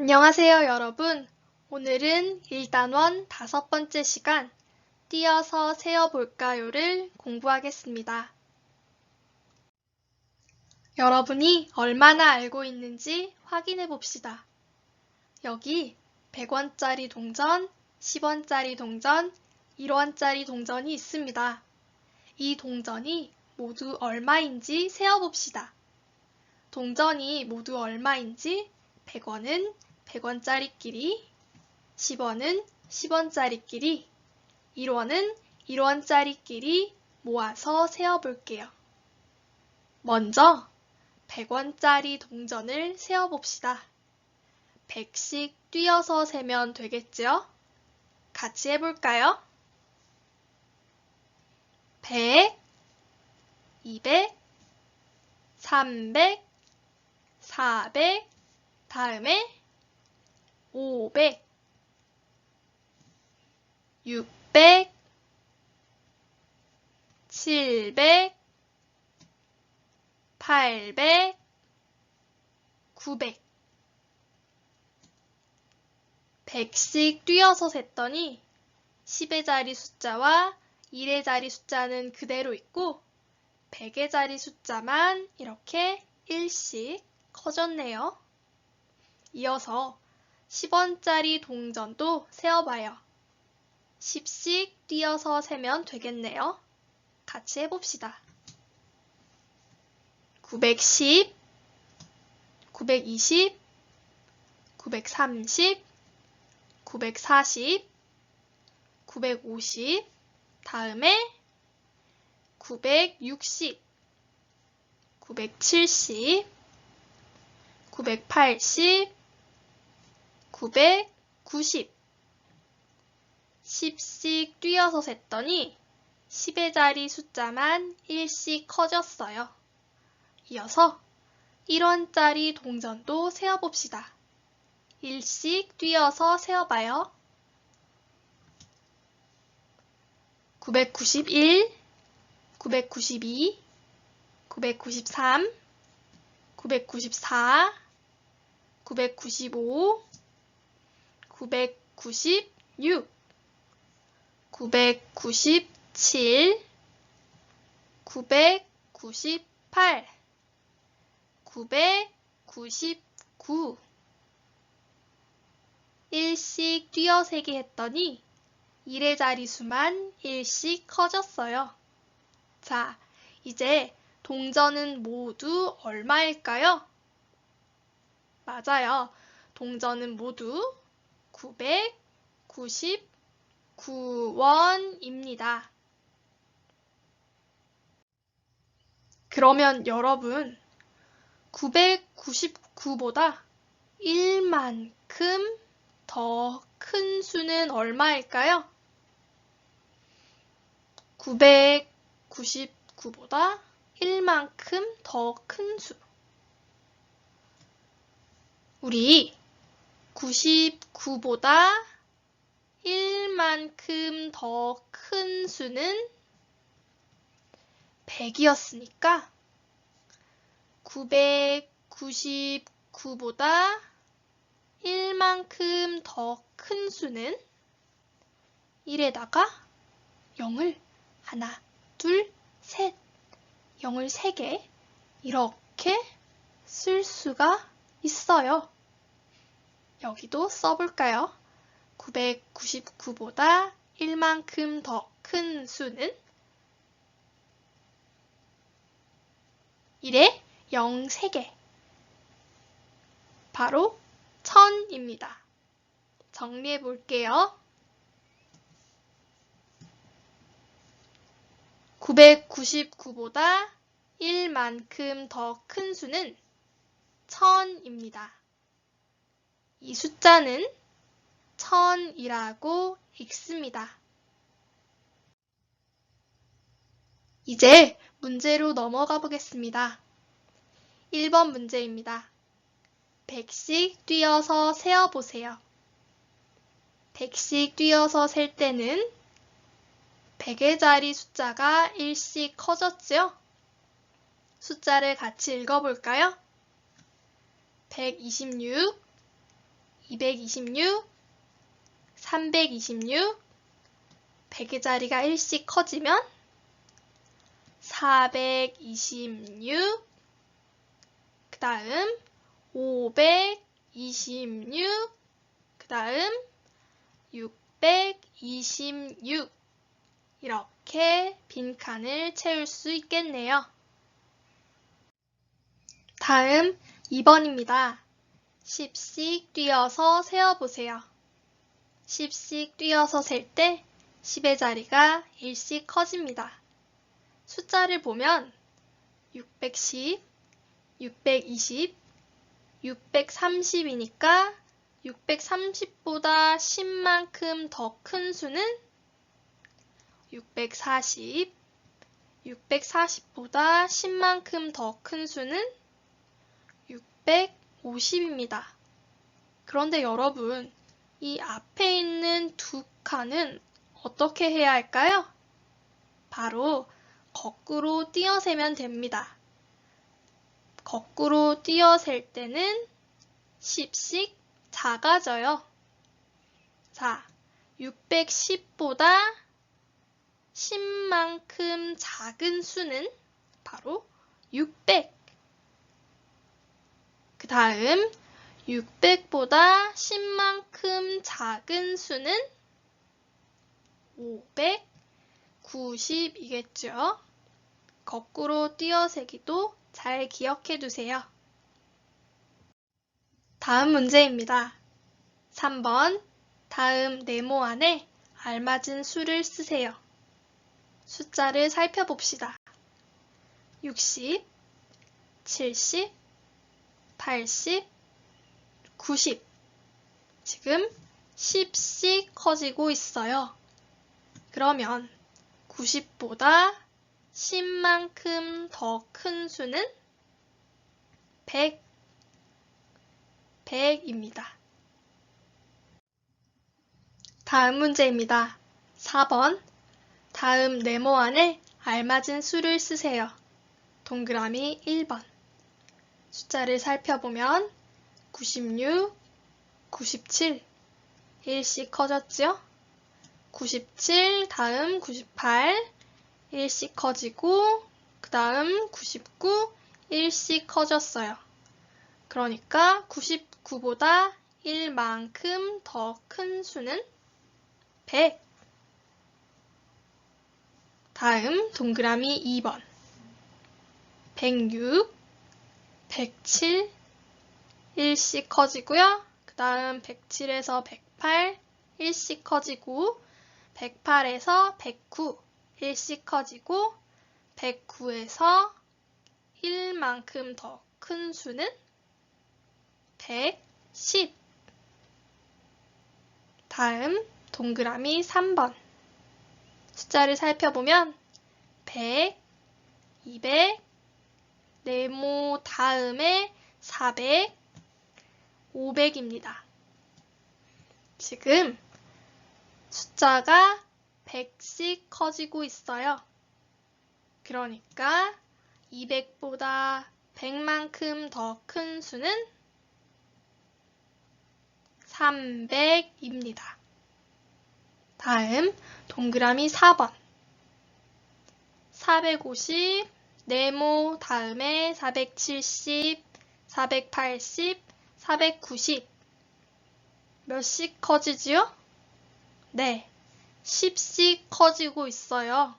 안녕하세요, 여러분. 오늘은 1단원 다섯 번째 시간 띄어서 세어볼까요를 공부하겠습니다. 여러분이 얼마나 알고 있는지 확인해 봅시다. 여기 100원짜리 동전, 10원짜리 동전, 1원짜리 동전이 있습니다. 이 동전이 모두 얼마인지 세어봅시다. 동전이 모두 얼마인지 100원은 100원짜리끼리, 10원은 10원짜리끼리, 1원은 1원짜리끼리 모아서 세어볼게요. 먼저 100원짜리 동전을 세어봅시다. 100씩 뛰어서 세면 되겠죠? 같이 해볼까요? 100, 200, 300, 400, 다음에 500, 600, 700, 800, 900. 100씩 뛰어서 셌더니 10의 자리 숫자와 1의 자리 숫자는 그대로 있고 100의 자리 숫자만 이렇게 1씩 커졌네요. 이어서 10원짜리 동전도 세어봐요. 10씩 뛰어서 세면 되겠네요. 같이 해봅시다. 910, 920, 930, 940, 950, 다음에 960, 970, 980, 990. 10씩 뛰어서 셌더니 10의 자리 숫자만 1씩 커졌어요. 이어서 1원짜리 동전도 세어봅시다. 1씩 뛰어서 세어봐요. 991, 992, 993, 994, 995, 996, 997, 998, 999. 1씩 뛰어 세기 했더니 1의 자리수만 1씩 커졌어요. 자, 이제 동전은 모두 얼마일까요? 맞아요. 동전은 모두 999원입니다. 그러면 여러분, 999보다 1만큼 더 큰 수는 얼마일까요? 999보다 1만큼 더 큰 수. 우리 99보다 1만큼 더 큰 수는 100이었으니까 999보다 1만큼 더 큰 수는 1에다가 0을 하나, 둘, 셋, 0을 3개 이렇게 쓸 수가 있어요. 여기도 써볼까요? 999보다 1만큼 더 큰 수는 1에 0 3개. 바로 1000입니다. 정리해 볼게요. 999보다 1만큼 더 큰 수는 1000입니다. 이 숫자는 1000이라고 읽습니다. 이제 문제로 넘어가 보겠습니다. 1번 문제입니다. 100씩 뛰어서 세어 보세요. 100씩 뛰어서 셀 때는 100의 자리 숫자가 1씩 커졌죠? 숫자를 같이 읽어볼까요? 126, 226, 326, 100의 자리가 1씩 커지면 426, 그 다음 526, 그 다음 626 이렇게 빈칸을 채울 수 있겠네요. 다음 2번입니다. 10씩 뛰어서 세어보세요. 10씩 뛰어서 셀 때 10의 자리가 1씩 커집니다. 숫자를 보면 610, 620, 630이니까 630보다 10만큼 더 큰 수는 640, 640보다 10만큼 더 큰 수는 650입니다. 그런데 여러분, 이 앞에 있는 두 칸은 어떻게 해야 할까요? 바로 거꾸로 띄어세면 됩니다. 거꾸로 띄어셀 때는 10씩 작아져요. 자, 610보다 10만큼 작은 수는 바로 600. 그 다음 600보다 10만큼 작은 수는 590이겠죠. 거꾸로 띄어세기도 잘 기억해 두세요. 다음 문제입니다. 3번 다음 네모 안에 알맞은 수를 쓰세요. 숫자를 살펴봅시다. 60, 70, 80, 90. 지금 10씩 커지고 있어요. 그러면 90보다 10만큼 더 큰 수는 100, 100입니다. 다음 문제입니다. 4번. 다음 네모 안에 알맞은 수를 쓰세요. 동그라미 1번. 숫자를 살펴보면 96, 97, 1씩 커졌죠? 97, 다음 98, 1씩 커지고, 그 다음 99, 1씩 커졌어요. 그러니까 99보다 1만큼 더 큰 수는 100. 다음 동그라미 2번. 106, 107, 1씩 커지고요. 그 다음 107에서 108, 1씩 커지고 108에서 109, 1씩 커지고 109에서 1만큼 더 큰 수는 110. 다음 동그라미 3번. 숫자를 살펴보면 100, 200, 네모 다음에 400, 500입니다. 지금 숫자가 100씩 커지고 있어요. 그러니까 200보다 100만큼 더 큰 수는 300입니다. 다음 동그라미 4번 450 네모 다음에 470, 480, 490 몇씩 커지지요? 네, 10씩 커지고 있어요.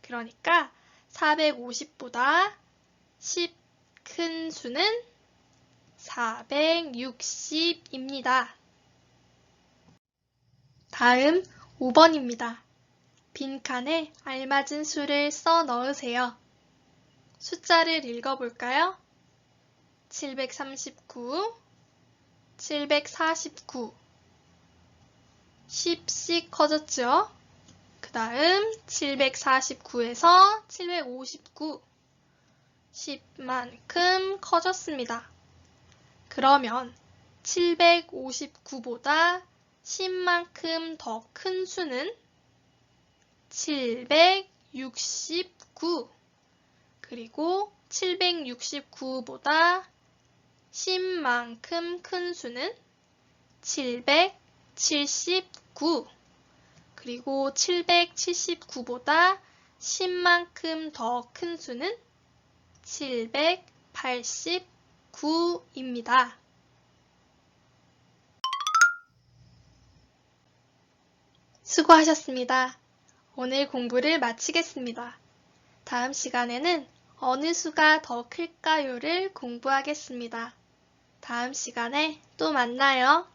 그러니까 450보다 10 큰 수는 460입니다. 다음 5번입니다. 빈칸에 알맞은 수를 써 넣으세요. 숫자를 읽어볼까요? 739, 749. 10씩 커졌죠? 그 다음 749에서 759. 10만큼 커졌습니다. 그러면 759보다 10만큼 더 큰 수는 769 그리고 769보다 10만큼 큰 수는 779 그리고 779보다 10만큼 더 큰 수는 789입니다. 수고하셨습니다. 오늘 공부를 마치겠습니다. 다음 시간에는 어느 수가 더 클까요를 공부하겠습니다. 다음 시간에 또 만나요.